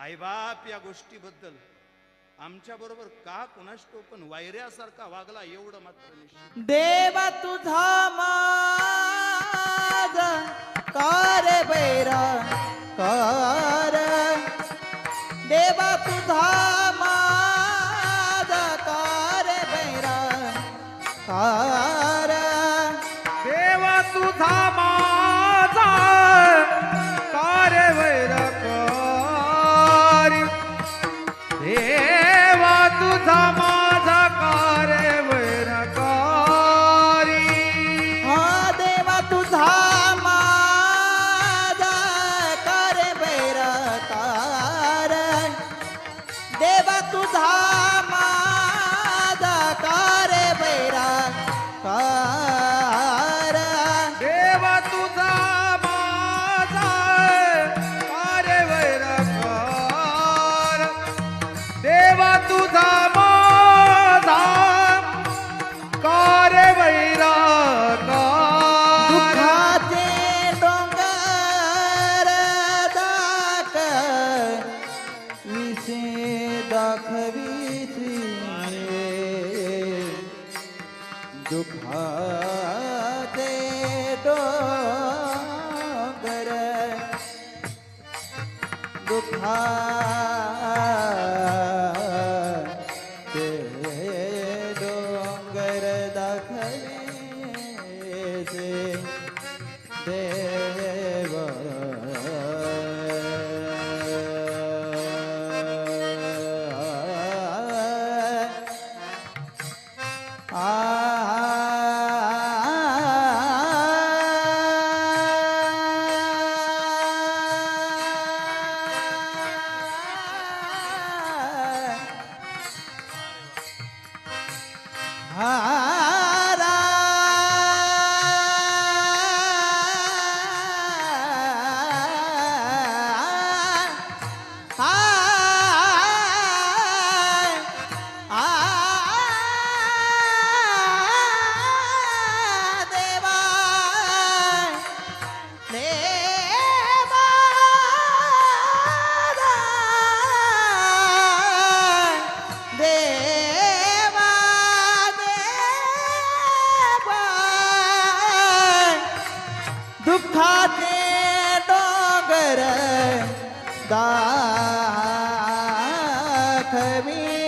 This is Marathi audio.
आईबाप या गोष्टीबद्दल आमच्या बरोबर का कुणाष्टो पण वायऱ्यासारखा वागला एवढं मात्र देव देवा तुझा माझ कार बैरा कार. देवा तुझा माझ कार बैरा कार. देवा तुझा રે વાત થામા ઈચ્છે દાખવી છીએ દુઃખતે ડોગર દુઃખા તે ડોગર દાખવી Ah, ah. दुःखाचे दा दाखवी